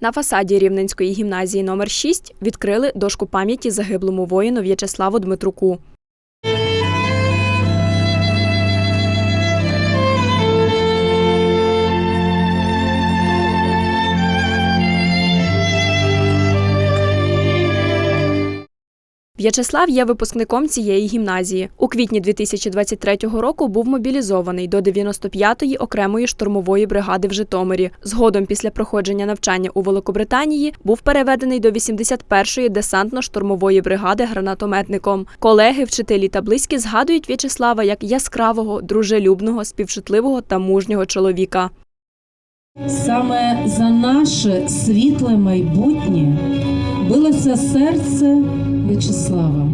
На фасаді Рівненської гімназії номер 6 відкрили дошку пам'яті загиблому воїну В'ячеславу Дмитруку. В'ячеслав є випускником цієї гімназії. У квітні 2023 року був мобілізований до 95-ї окремої штурмової бригади в Житомирі. Згодом, після проходження навчання у Великобританії, був переведений до 81-ї десантно-штурмової бригади гранатометником. Колеги, вчителі та близькі згадують В'ячеслава як яскравого, дружелюбного, співчутливого та мужнього чоловіка. Саме за наше світле майбутнє билося серце В'ячеслава.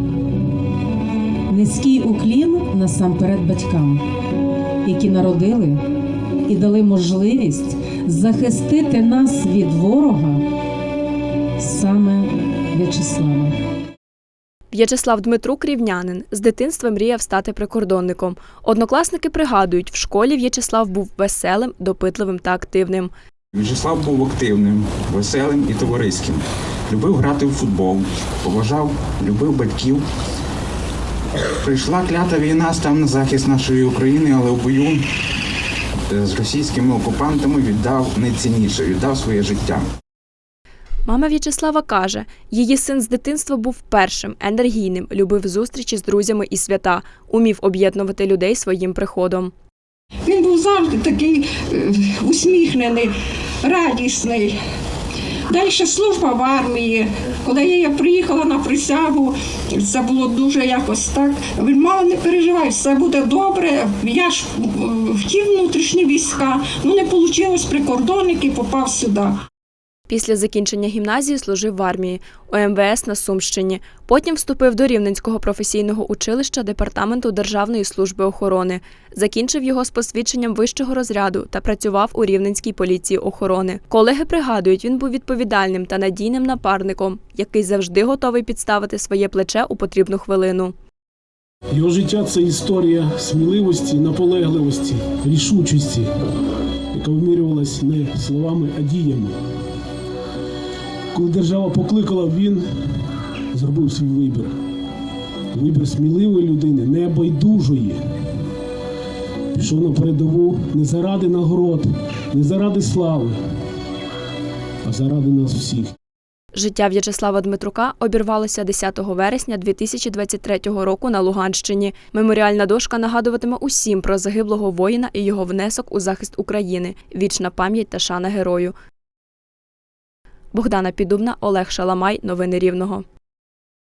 Низький уклін насамперед батькам, які народили і дали можливість захистити нас від ворога саме В'ячеслава. В'ячеслав Дмитрук рівнянин з дитинства мріяв стати прикордонником. Однокласники пригадують, в школі В'ячеслав був веселим, допитливим та активним. В'ячеслав був активним, веселим і товариським. Любив грати в футбол, поважав, любив батьків. Прийшла клята війна, став на захист нашої України, але в бою е, з російськими окупантами віддав найцінніше, віддав своє життя. Мама В'ячеслава каже, її син з дитинства був першим, енергійним, любив зустрічі з друзями і свята, умів об'єднувати людей своїм приходом. Він був завжди такий е, усміхнений, радісний. Далі служба в армії. Коли я приїхала на присягу, це було дуже якось так. Він мало не переживай, все буде добре. Я ж в ті внутрішні війська, ну не вийшло прикордонник і попав сюди. Після закінчення гімназії служив в армії у МВС на Сумщині. Потім вступив до Рівненського професійного училища департаменту Державної служби охорони. Закінчив його з посвідченням вищого розряду та працював у Рівненській поліції охорони. Колеги пригадують, він був відповідальним та надійним напарником, який завжди готовий підставити своє плече у потрібну хвилину. Його життя це історія сміливості, наполегливості, рішучості, яка вимірювалась не словами, а діями. Коли держава покликала, він зробив свій вибір. Вибір сміливої людини, небайдужої. Пішов на передову не заради нагород, не заради слави, а заради нас всіх. Життя В'ячеслава Дмитрука обірвалося 10 вересня 2023 року на Луганщині. Меморіальна дошка нагадуватиме усім про загиблого воїна і його внесок у захист України. Вічна пам'ять та шана герою. Богдана Підубна, Олег Шаламай. Новини Рівного.